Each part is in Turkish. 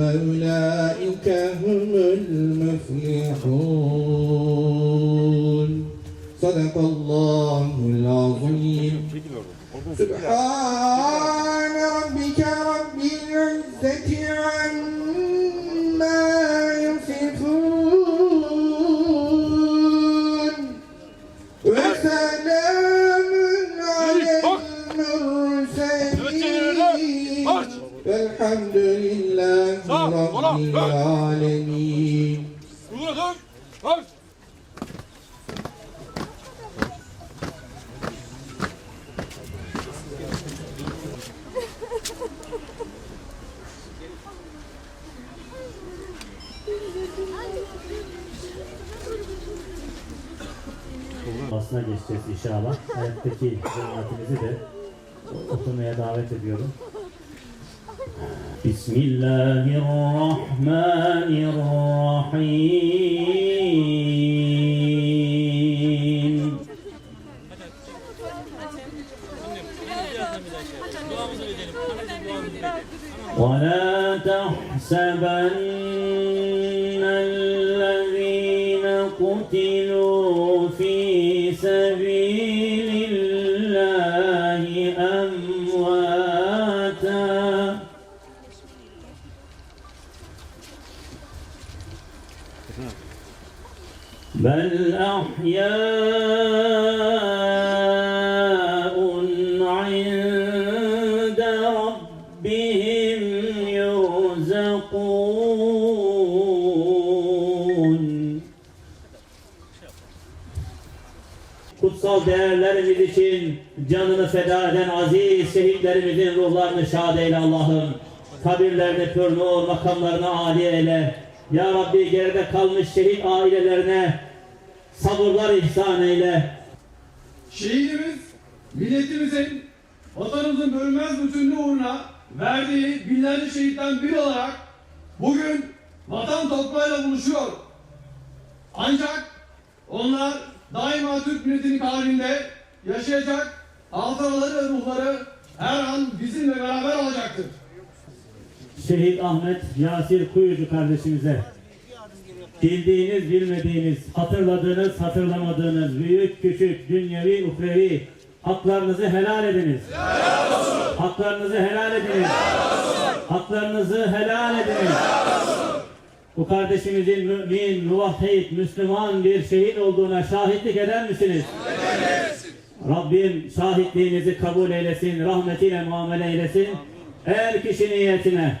أولئك هم المفلحون. صدق الله العظيم. سبحان ربك رب العزة عما Velhamdülillahi Rabbil Alemin. Dur, dur, dur. Geçeceğiz inşallah. Hayattaki cemaatimizi de oturmaya davet ediyorum. بسم الله الرحمن الرحيم. ولا تحسبن بل أحياء عند ربهم يرزقون Kutsal değerlerimiz için canını feda eden aziz şehitlerimizin ruhlarını şad eyle Allah'ım. Kabirlerini pür nur, makamlarını âli eyle. Ya Rabbi geride kalmış şehit ailelerine sabırlar ihsan eyle. Şehidimiz milletimizin, vatanımızın bölünmez bütünlüğü uğruna verdiği binlerce şehitten biri olarak bugün vatan toprağıyla buluşuyor. Ancak onlar daima Türk milletinin kalbinde yaşayacak, hatıraları ve ruhları her an bizimle beraber olacaktır. Şehit Ahmet Yasir Kuyucu kardeşimize bildiğiniz, bilmediğiniz, hatırladığınız, hatırlamadığınız büyük, küçük, dünyevi, uhrevi haklarınızı helal ediniz. Haklarınızı helal ediniz. Haklarınızı helal ediniz. Bu kardeşimizin mümin, muvahhid, Müslüman bir şehit olduğuna şahitlik eder misiniz? Rabbim şahitliğinizi kabul eylesin, rahmetiyle muamele eylesin. Her kişi niyetine.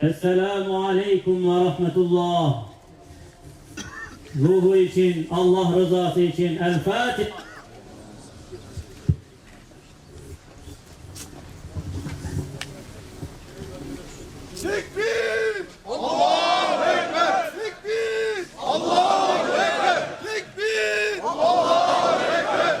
Esselamu Aleyküm ve Rahmetullah. Ruhu için, Allah rızası için El Fatiha. Tekbir! Allahu Ekber! Tekbir! Allahu Ekber! Tekbir! Allahu Ekber!